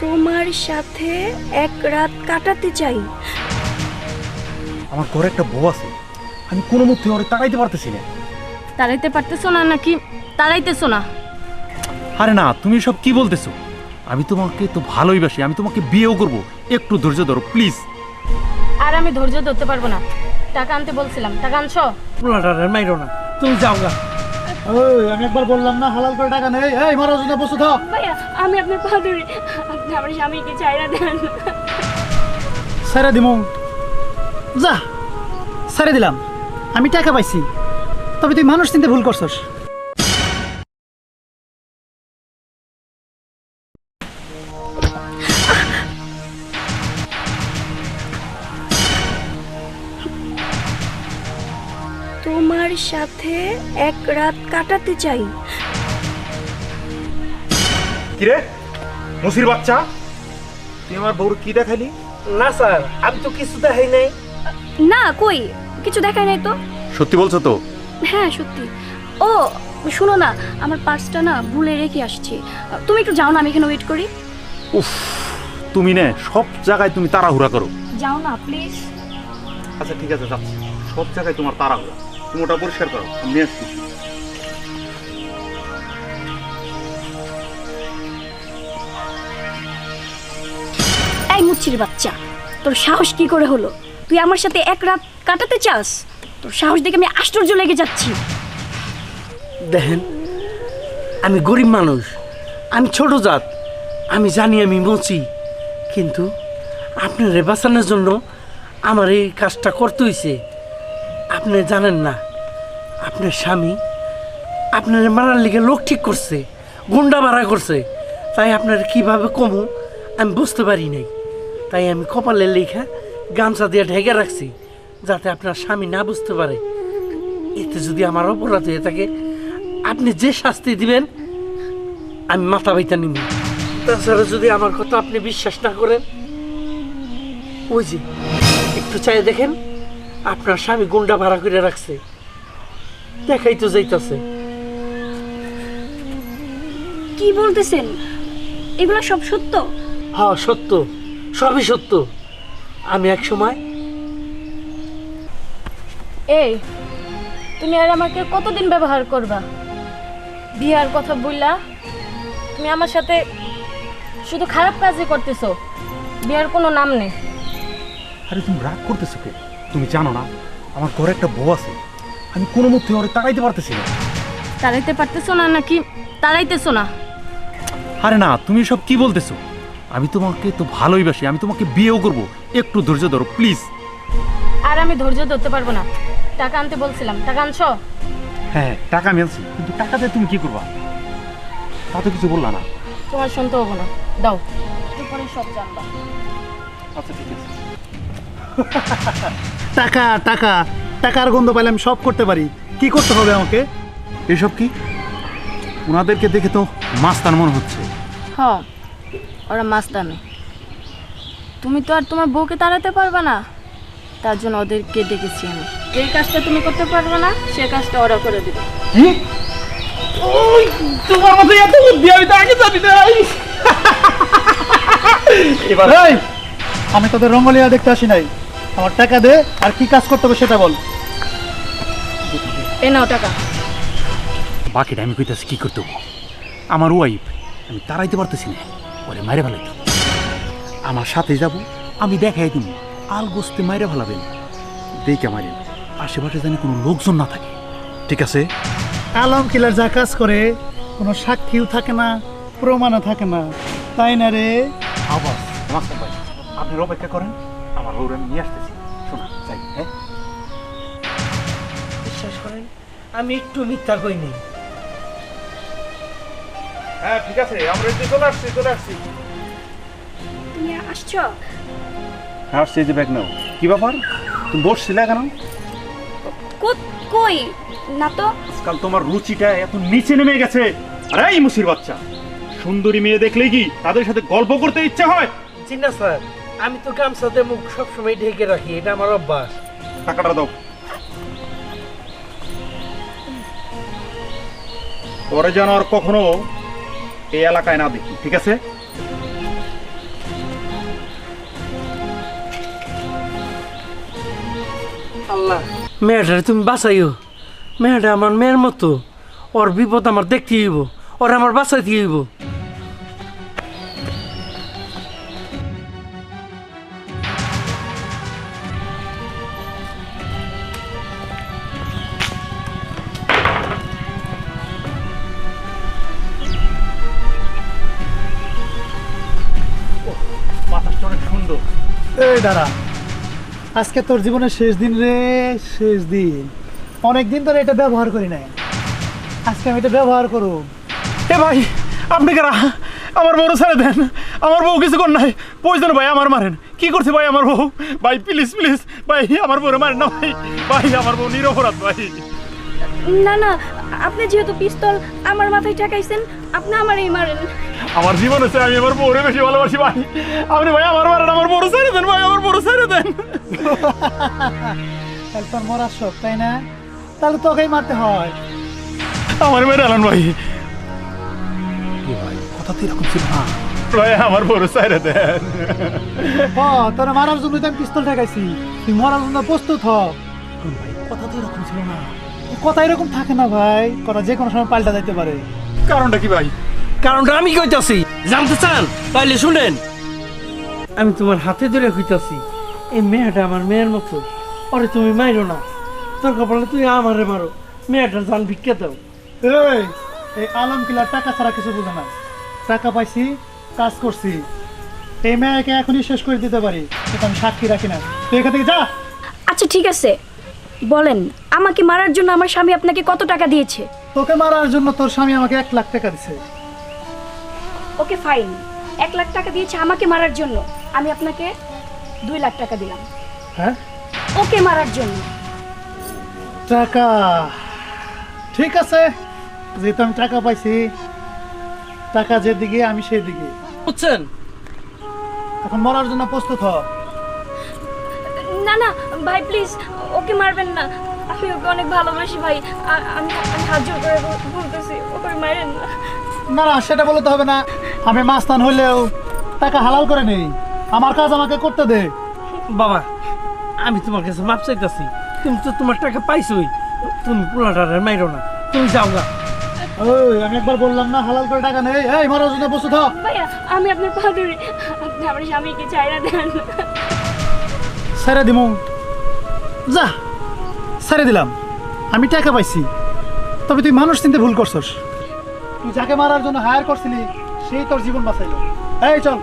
তোমার সাথে এক রাত কাটাতে চাই। আমার ঘরে একটা বউ আছে। আমি কোনো মধ্যে ওরে তাড়াইতে পারতেছি না। তাড়াইতে পারতেছো না নাকি? তাড়াইতেছো না। আরে না তুমি সব কি বলতেছো? আমি তোমাকে তো ভালোই বাসি আমি তোমাকে বিয়েও করব। একটু ধৈর্য ধরো প্লিজ। আর আমি ধৈর্য ধরতে পারব না। টাকা আনতে বলছিলাম। টাকা আনছো? পোলাটারে মাইরো না। তুমি যাও গা। ওই আমি একবার বললাম না হালাল করে টাকা নেই। এই মারা জন্য বসে থাক ভাইয়া আমি আপনার পা ধরে আপনি আমার স্বামীকে চাইরা দেন। ছেড়ে দিমু। যা সারে দিলাম। আমি টাকা পাইছি। তবে তুই মানুষ চিনতে ভুল করছস। সাথে এক রাত কাটাতে চাই। কিরে? মুসির বাচ্চা? তুই আমার বউর কি দেখালি? না স্যার আমি তো কিছু দেখাই নাই। না কই? কিছু দেখায় নাই তো? সত্যি বলছো তো? হ্যাঁ সত্যি। ও শুনো না আমার পার্সটা না ভুলে রেখে আসছি। তুমি একটু যাও না আমি এখানে ওয়েট করি। উফ তুমি না সব জায়গায় তুমি তাড়াহুড়া করো। যাও না প্লিজ আচ্ছা ঠিক আছে যাচ্ছি। সব জায়গায় তোমার তাড়াহুড়া। তুমি ওটা পরিষ্কার করো। আমি আসছি। এই মুচ্ছির বাচ্চা তোর সাহস কি করে হলো? তুই আমার সাথে এক রাত কাটাতে চাস? তোর সাহস দেখে আমি আশ্চর্য লেগে যাচ্ছি। দেখেন আমি গরিব মানুষ আমি ছোট জাত আমি জানি আমি মচি কিন্তু আপনার বাঁচানোর জন্য আমার এই কাজটা করতে হয়েছে আপনি জানেন না আপনার স্বামী আপনার মারার লিগে লোক ঠিক করছে, গুন্ডা মারা করছে। তাই আপনার কীভাবে কমু, আমি বুঝতে পারি নাই। তাই আমি কপালে লেখা গামছা দিয়ে ঢেকে রাখছি, যাতে আপনার স্বামী না বুঝতে পারে। এতে যদি আমার অপরাধ হয়ে থাকে, আপনি যে শাস্তি দিবেন, আমি মাথা বাইতা নিব তাছাড়া যদি আমার কথা আপনি বিশ্বাস না করেন, ওই যে, একটু চাই দেখেন, আপনার স্বামী গুন্ডা ভাড়া করে রাখছে। দেখাই তো যাইতাছে। কি বলতেছেন? এগুলো সব সত্য? হ্যাঁ সত্য। সবই সত্য। আমি এক সময় এই তুমি আর আমাকে কতদিন ব্যবহার করবা? বিয়ার কথা বললা তুমি আমার সাথে শুধু খারাপ কাজই করতেছো। বিয়ার কোনো নাম নেই। আরে তুমি রাগ করতেছো কে তুমি জানো না আমার ঘরে একটা বউ আছে। আমি কোনো মধ্যে ওরে তাড়াইতে পারতেছি না। তাড়াইতে পারতেছো না নাকি? তাড়াইতেছো না। আরে না তুমি সব কি বলতেছো? আমি তোমাকে তো ভালোইবাসি আমি তোমাকে বিয়েও করব। একটু ধৈর্য ধরো প্লিজ। আর আমি ধৈর্য ধরতে পারব না। টাকা আনতে বলছিলাম টাকা আনছো? হ্যাঁ টাকা আমি আনছি কিন্তু টাকাতে তুমি কি করবা? তা তো কিছু বললা না। তোমার শুনতে হব না। দাও পরে সব জানবা। আচ্ছা ঠিক আছে। টাকা টাকা। টাকার গন্ধ পাইলে আমি সব করতে পারি। কি করতে হবে আমাকে? এসব কি? ওনাদেরকে দেখে তো মাস্তান মনে হচ্ছে। হ্যাঁ ওরা মাস্তানে। তুমি তো আর তোমার বউকে তাড়াতে পারবে না। তার জন্য ওদেরকে ডেকেছি আমি। এই কাজটা তুমি করতে পারবে না সে কাজটা ওরা করে দেবে। তোমার মতো এত বুদ্ধি আমি তো আগে জানি এবার আমি তোদের রঙ্গলিয়া দেখতে আসি নাই। আমার টাকা দে আর কি কাজ করতে হবে সেটা বল। এ নাও টাকা। বাকিটা আমি কইতাছি কি করতে হব? আমার ওয়াইফ আমি তাড়াইতে পারতেছি না। ওরে মারে ফেলাইতে আমার সাথে যাব আমি দেখাই দিব আল গোস্তে মাইরে ফেলাবেন। দেখে মারেন আশেপাশে জানি কোনো লোকজন না থাকে। ঠিক আছে? আলম কিলার যা কাজ করে কোনো সাক্ষীও থাকে না প্রমাণও থাকে না। তাই না রে? আবার আপনি অপেক্ষা করেন আমার বউরে আমি নিয়ে আসতেছি। যাই হ্যাঁ? বিশ্বাস করেন আমি একটু মিথ্যা কইনি হ্যাঁ ঠিক আছে আমরা চলে আসছি চলে আসছি। তুমি আসছো? হ্যাঁ আসছি যে ব্যাগ নাও। কি ব্যাপার? তুমি বসছিলে কেন? কই? না তো। আজকাল তোমার রুচিটা এত নিচে নেমে গেছে। আরে এই মুসির বাচ্চা। সুন্দরী মেয়ে দেখলেই কি তাদের সাথে গল্প করতে ইচ্ছে হয়? স্যার। আমি তো গামছাতে মুখ সবসময় ঢেকে রাখি এটা আমার অভ্যাস। টাকাটা দাও। পরে যেন আর কখনো এই এলাকায় না দেখি ঠিক আছে? আল্লাহ তুমি বাঁচাইও। মেয়েটা আমার মেয়ের মতো। ওর বিপদ আমার দেখতে হইব ওর আমার বাঁচাইতে হইব। দাঁড়া। আজকে তোর জীবনের শেষ দিন রে শেষ দিন। অনেক দিন ধরে এটা ব্যবহার করি নাই। আজকে আমি এটা ব্যবহার করব এ ভাই আপনি কারা? আমার বউ ছেড়ে দেন। আমার বউ কিছু কর নাই। পয়জন ভাই আমার মারেন। কি করছে ভাই আমার বউ? ভাই প্লিজ প্লিজ ভাই আমার বউরে মারেন না ভাই। ভাই আমার বউ নিরপরাধ ভাই। না না আপনি যেহেতু পিস্তল আমার মাথায় ঠেকাইছেন আপনি আমারই মারেন। আমার জীবন হচ্ছে আমি আমার বউরে বেশি ভালোবাসি ভাই। আপনি ভাই আমার মারেন আমার বড় ছেড়ে দেন ভাই আমার বড় ছেড়ে দেন। তারপর মরার শখ তাই না? তাহলে তোকেই মারতে হয়। আমার মেরে আলান ভাই। কি ভাই কথা তো এরকম ছিল না। ভাই আমার বড় ছেড়ে দেন। ও তোরা মারার জন্য তো আমি পিস্তল ঠেকাইছি। তুই মরার জন্য প্রস্তুত হ। ভাই কথা তো এরকম ছিল না। কথা এরকম থাকে না ভাই কথা যে কোনো সময় পাল্টা যাইতে পারে। কারণটা কি ভাই? কারণটা আমি কইতাছি। জানতে চান তাইলে শুনেন। আমি তোমার হাতে ধরে কইতাছি এই মেয়েটা আমার মেয়ের মতো। ওরে তুমি মাইরো না। তোর কপালে তুই আমারে মারো। মেয়েটার জান ভিক্ষা দাও। এই এই আলম কিলার টাকা ছাড়া কিছু বুঝে না। টাকা পাইছি কাজ করছি। এই মেয়েকে এখনই শেষ করে দিতে পারি কিন্তু আমি সাক্ষী রাখি না। তুই এখান থেকে যা। আচ্ছা ঠিক আছে। বলেন আমাকে মারার জন্য আমার স্বামী আপনাকে কত টাকা দিয়েছে? তোকে মারার জন্য তোর স্বামী আমাকে এক লাখ টাকা দিছে। Okay fine. এক লাখ টাকা দিয়েছে আমাকে মারার জন্য। আমি আপনাকে দুই লাখ টাকা দিলাম। হ্যাঁ? ওকে মারার জন্য। টাকা। ঠিক আছে। যেহেতু আমি টাকা পাইছি টাকা যেদিকে আমি সেদিকে। বুঝছেন? এখন মরার জন্য প্রস্তুত হ। না না ভাই প্লিজ ওকে মারবেন না। আমি ওকে অনেক ভালোবাসি ভাই। আমি হাত জোর করে বল- বলতেছি ওকে মারেন না না সেটা বলতে হবে না। আমি মাস্তান হইলেও টাকা হালাল করে নেই। আমার কাজ আমাকে করতে দে। বাবা আমি তোমার কাছে মাপ চাইতাছি তুমি তো তোমার টাকা পাইছোই। তুমি পোলাটারে মাইরো না তুমি যাও গা। ওই আমি একবার বললাম না হালাল করে টাকা নেই। এই মরার জন্য হ ভাইয়া আমি আপনার পা ধরি আপনি আমার স্বামীকে চাইরা দেন। ছেড়ে দিমু। যা ছেড়ে দিলাম। আমি টাকা পাইছি। তবে তুই মানুষ চিনতে ভুল করছস। তুই যাকে মারার জন্য হায়ার করছিলি সেই তোর জীবন বাঁচাইল। এই চল।